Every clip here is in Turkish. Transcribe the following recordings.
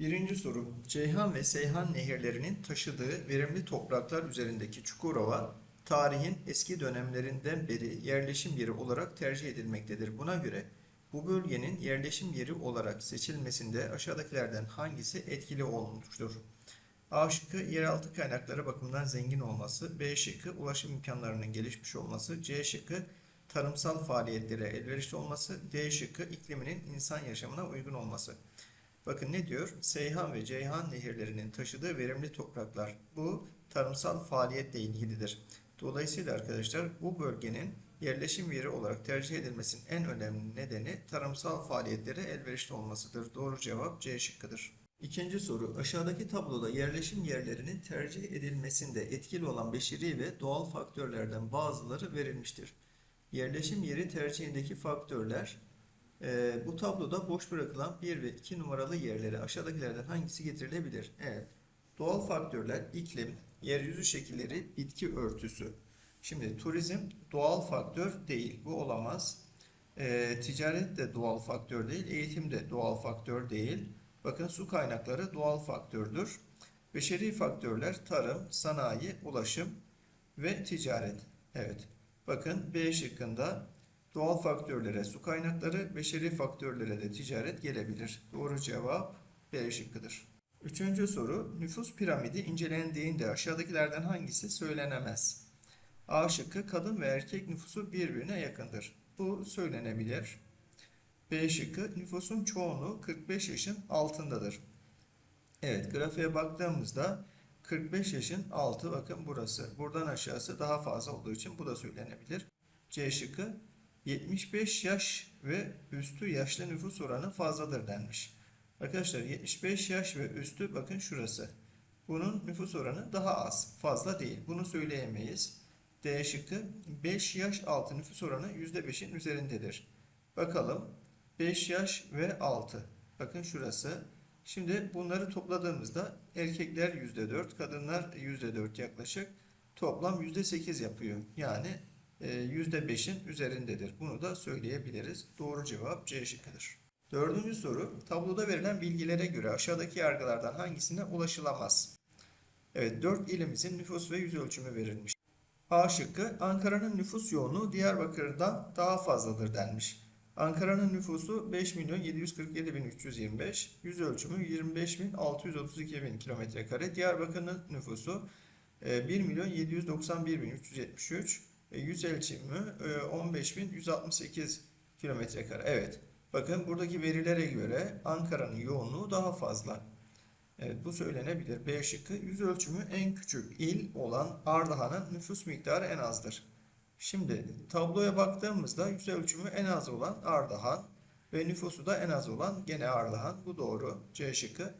Birinci soru. Ceyhan ve Seyhan nehirlerinin taşıdığı verimli topraklar üzerindeki Çukurova, tarihin eski dönemlerinden beri yerleşim yeri olarak tercih edilmektedir. Buna göre bu bölgenin yerleşim yeri olarak seçilmesinde aşağıdakilerden hangisi etkili olmuştur? A şıkkı yeraltı kaynakları bakımından zengin olması, B şıkkı ulaşım imkanlarının gelişmiş olması, C şıkkı tarımsal faaliyetlere elverişli olması, D şıkkı ikliminin insan yaşamına uygun olması. Bakın ne diyor? Seyhan ve Ceyhan nehirlerinin taşıdığı verimli topraklar. Bu tarımsal faaliyetle ilgilidir. Dolayısıyla arkadaşlar bu bölgenin yerleşim yeri olarak tercih edilmesinin en önemli nedeni tarımsal faaliyetlere elverişli olmasıdır. Doğru cevap C şıkkıdır. İkinci soru. Aşağıdaki tabloda yerleşim yerlerinin tercih edilmesinde etkili olan beşeri ve doğal faktörlerden bazıları verilmiştir. Yerleşim yeri tercihindeki faktörler ee, bu tabloda boş bırakılan 1 ve 2 numaralı yerlere aşağıdakilerden hangisi getirilebilir? Evet. Doğal faktörler iklim, yeryüzü şekilleri, bitki örtüsü. Şimdi turizm doğal faktör değil. Bu olamaz. Ee, ticaret de doğal faktör değil. Eğitim de doğal faktör değil. Bakın su kaynakları doğal faktördür. Beşeri faktörler tarım, sanayi, ulaşım ve ticaret. Evet. Bakın B şıkkında Doğal faktörlere su kaynakları, beşeri faktörlere de ticaret gelebilir. Doğru cevap B şıkkıdır. Üçüncü soru. Nüfus piramidi incelendiğinde aşağıdakilerden hangisi söylenemez? A şıkkı kadın ve erkek nüfusu birbirine yakındır. Bu söylenebilir. B şıkkı nüfusun çoğunluğu 45 yaşın altındadır. Evet grafiğe baktığımızda 45 yaşın altı bakın burası. Buradan aşağısı daha fazla olduğu için bu da söylenebilir. C şıkkı 75 yaş ve üstü yaşlı nüfus oranı fazladır denmiş. Arkadaşlar 75 yaş ve üstü bakın şurası. Bunun nüfus oranı daha az, fazla değil. Bunu söyleyemeyiz. D şıkkı 5 yaş altı nüfus oranı %5'in üzerindedir. Bakalım 5 yaş ve 6. Bakın şurası. Şimdi bunları topladığımızda erkekler %4, kadınlar %4 yaklaşık. Toplam %8 yapıyor. Yani %5'in üzerindedir. Bunu da söyleyebiliriz. Doğru cevap C şıkkıdır. Dördüncü soru. Tabloda verilen bilgilere göre aşağıdaki yargılardan hangisine ulaşılamaz? Evet, 4 ilimizin nüfus ve yüz ölçümü verilmiş. A şıkkı Ankara'nın nüfus yoğunluğu Diyarbakır'dan daha fazladır denmiş. Ankara'nın nüfusu 5 milyon 747 bin 325, yüz ölçümü 25 bin 632 bin kilometre kare. Diyarbakır'ın nüfusu 1 milyon 791 bin 373, e, yüz ölçümü e, 15.168 kilometre kare. Evet. Bakın buradaki verilere göre Ankara'nın yoğunluğu daha fazla. Evet bu söylenebilir. B şıkkı yüz ölçümü en küçük il olan Ardahan'ın nüfus miktarı en azdır. Şimdi tabloya baktığımızda yüz ölçümü en az olan Ardahan ve nüfusu da en az olan gene Ardahan. Bu doğru. C şıkkı.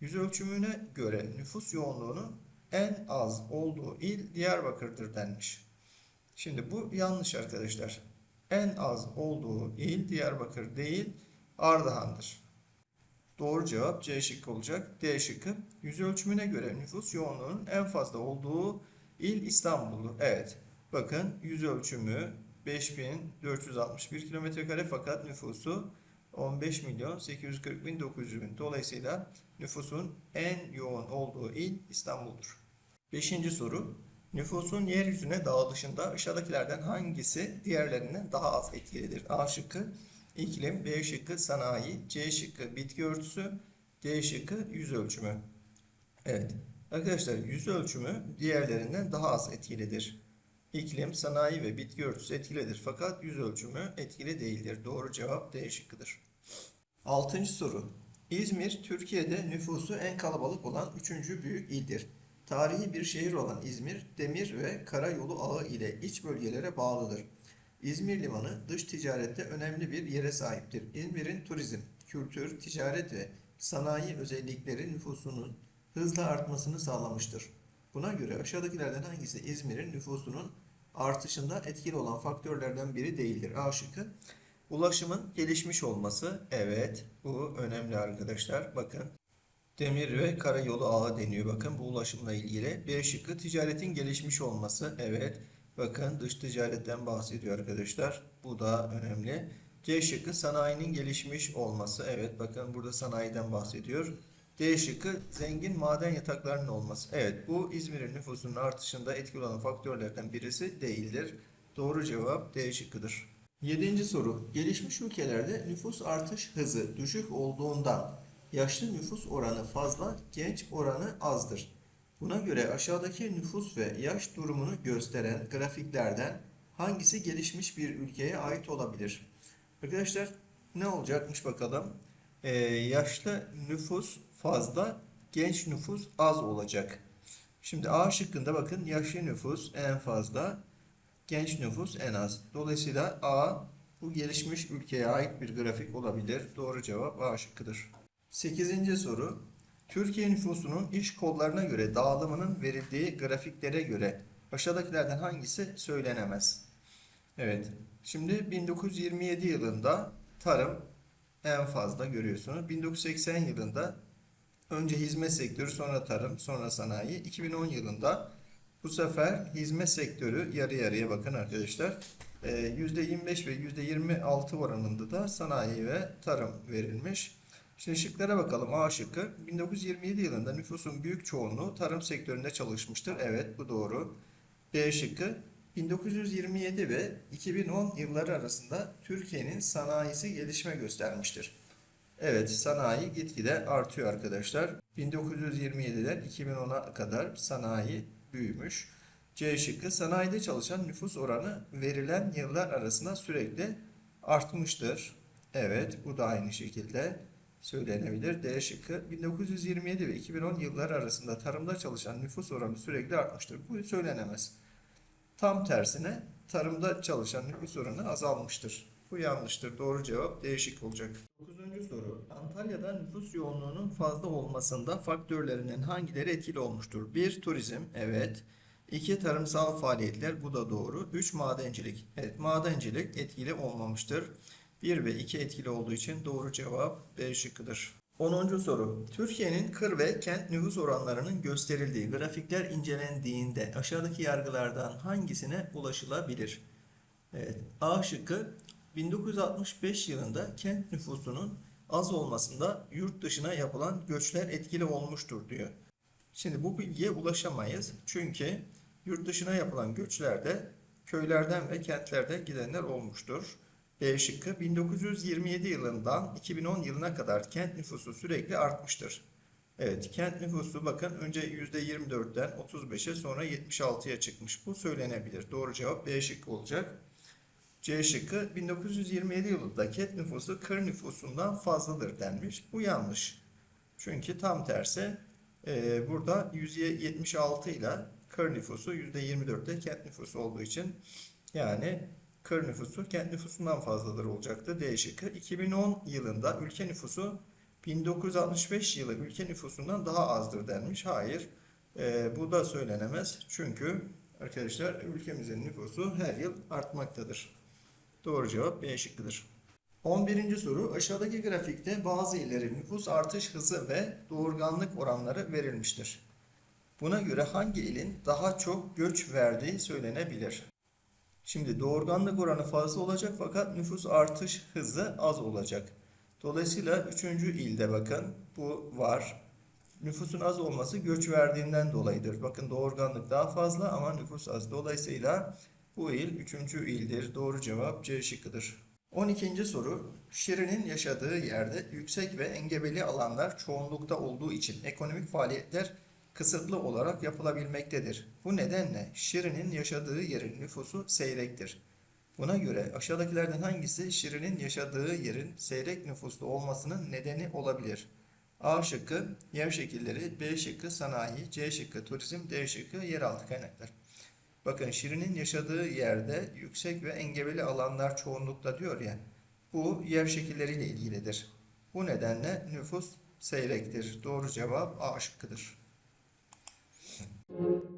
Yüz ölçümüne göre nüfus yoğunluğunun en az olduğu il Diyarbakır'dır denmiş. Şimdi bu yanlış arkadaşlar. En az olduğu il Diyarbakır değil Ardahan'dır. Doğru cevap C şıkkı olacak. D şıkkı. Yüz ölçümüne göre nüfus yoğunluğunun en fazla olduğu il İstanbul'dur. Evet. Bakın yüz ölçümü 5461 kilometre kare fakat nüfusu 15 milyon 840 bin 900 bin. Dolayısıyla nüfusun en yoğun olduğu il İstanbul'dur. Beşinci soru. Nüfusun yeryüzüne dağılışında aşağıdakilerden hangisi diğerlerinden daha az etkilidir? A şıkkı iklim, B şıkkı sanayi, C şıkkı bitki örtüsü, D şıkkı yüz ölçümü. Evet arkadaşlar yüz ölçümü diğerlerinden daha az etkilidir. İklim, sanayi ve bitki örtüsü etkilidir fakat yüz ölçümü etkili değildir. Doğru cevap D şıkkıdır. Altıncı soru. İzmir, Türkiye'de nüfusu en kalabalık olan üçüncü büyük ildir. Tarihi bir şehir olan İzmir, demir ve karayolu ağı ile iç bölgelere bağlıdır. İzmir Limanı dış ticarette önemli bir yere sahiptir. İzmir'in turizm, kültür, ticaret ve sanayi özellikleri nüfusunun hızla artmasını sağlamıştır. Buna göre aşağıdakilerden hangisi İzmir'in nüfusunun artışında etkili olan faktörlerden biri değildir? A şıkkı. Ulaşımın gelişmiş olması. Evet, bu önemli arkadaşlar. Bakın Demir ve karayolu ağı deniyor. Bakın bu ulaşımla ilgili. B şıkkı ticaretin gelişmiş olması. Evet. Bakın dış ticaretten bahsediyor arkadaşlar. Bu da önemli. C şıkkı sanayinin gelişmiş olması. Evet bakın burada sanayiden bahsediyor. D şıkkı zengin maden yataklarının olması. Evet bu İzmir'in nüfusunun artışında etkili olan faktörlerden birisi değildir. Doğru cevap D şıkkıdır. Yedinci soru. Gelişmiş ülkelerde nüfus artış hızı düşük olduğundan yaşlı nüfus oranı fazla, genç oranı azdır. Buna göre aşağıdaki nüfus ve yaş durumunu gösteren grafiklerden hangisi gelişmiş bir ülkeye ait olabilir? Arkadaşlar ne olacakmış bakalım. Ee, yaşlı nüfus fazla, genç nüfus az olacak. Şimdi A şıkkında bakın yaşlı nüfus en fazla, genç nüfus en az. Dolayısıyla A bu gelişmiş ülkeye ait bir grafik olabilir. Doğru cevap A şıkkıdır. 8. soru. Türkiye nüfusunun iş kollarına göre dağılımının verildiği grafiklere göre aşağıdakilerden hangisi söylenemez? Evet. Şimdi 1927 yılında tarım en fazla görüyorsunuz. 1980 yılında önce hizmet sektörü, sonra tarım, sonra sanayi. 2010 yılında bu sefer hizmet sektörü yarı yarıya bakın arkadaşlar. Ee, %25 ve %26 oranında da sanayi ve tarım verilmiş. Şimdi şıklara bakalım. A şıkkı 1927 yılında nüfusun büyük çoğunluğu tarım sektöründe çalışmıştır. Evet bu doğru. B şıkkı 1927 ve 2010 yılları arasında Türkiye'nin sanayisi gelişme göstermiştir. Evet sanayi gitgide artıyor arkadaşlar. 1927'den 2010'a kadar sanayi büyümüş. C şıkkı sanayide çalışan nüfus oranı verilen yıllar arasında sürekli artmıştır. Evet bu da aynı şekilde söylenebilir. D şıkkı 1927 ve 2010 yılları arasında tarımda çalışan nüfus oranı sürekli artmıştır. Bu söylenemez. Tam tersine tarımda çalışan nüfus oranı azalmıştır. Bu yanlıştır. Doğru cevap D şıkkı olacak. 9. soru. Antalya'da nüfus yoğunluğunun fazla olmasında faktörlerinin hangileri etkili olmuştur? 1. Turizm. Evet. 2. Tarımsal faaliyetler. Bu da doğru. 3. Madencilik. Evet madencilik etkili olmamıştır. 1 ve 2 etkili olduğu için doğru cevap B şıkkıdır. 10. soru. Türkiye'nin kır ve kent nüfus oranlarının gösterildiği grafikler incelendiğinde aşağıdaki yargılardan hangisine ulaşılabilir? Evet. A şıkkı 1965 yılında kent nüfusunun az olmasında yurt dışına yapılan göçler etkili olmuştur diyor. Şimdi bu bilgiye ulaşamayız. Çünkü yurt dışına yapılan göçlerde köylerden ve kentlerden gidenler olmuştur. B şıkkı 1927 yılından 2010 yılına kadar kent nüfusu sürekli artmıştır. Evet, kent nüfusu bakın önce %24'ten 35'e sonra 76'ya çıkmış. Bu söylenebilir. Doğru cevap B şıkkı olacak. C şıkkı 1927 yılında kent nüfusu kır nüfusundan fazladır denmiş. Bu yanlış. Çünkü tam tersi e, burada %76 ile kır nüfusu %24'te kent nüfusu olduğu için yani kır nüfusu kent nüfusundan fazladır olacaktı. D şıkkı 2010 yılında ülke nüfusu 1965 yılı ülke nüfusundan daha azdır denmiş. Hayır. E, bu da söylenemez. Çünkü arkadaşlar ülkemizin nüfusu her yıl artmaktadır. Doğru cevap B şıkkıdır. 11. soru aşağıdaki grafikte bazı illerin nüfus artış hızı ve doğurganlık oranları verilmiştir. Buna göre hangi ilin daha çok göç verdiği söylenebilir. Şimdi doğurganlık oranı fazla olacak fakat nüfus artış hızı az olacak. Dolayısıyla 3. ilde bakın bu var. Nüfusun az olması göç verdiğinden dolayıdır. Bakın doğurganlık daha fazla ama nüfus az. Dolayısıyla bu il 3. ildir. Doğru cevap C şıkkıdır. 12. soru. Şirin'in yaşadığı yerde yüksek ve engebeli alanlar çoğunlukta olduğu için ekonomik faaliyetler kısıtlı olarak yapılabilmektedir. Bu nedenle Şirin'in yaşadığı yerin nüfusu seyrektir. Buna göre aşağıdakilerden hangisi Şirin'in yaşadığı yerin seyrek nüfuslu olmasının nedeni olabilir? A şıkkı yer şekilleri, B şıkkı sanayi, C şıkkı turizm, D şıkkı yeraltı kaynaklar. Bakın Şirin'in yaşadığı yerde yüksek ve engebeli alanlar çoğunlukta diyor ya. Bu yer şekilleriyle ilgilidir. Bu nedenle nüfus seyrektir. Doğru cevap A şıkkıdır. Thank you.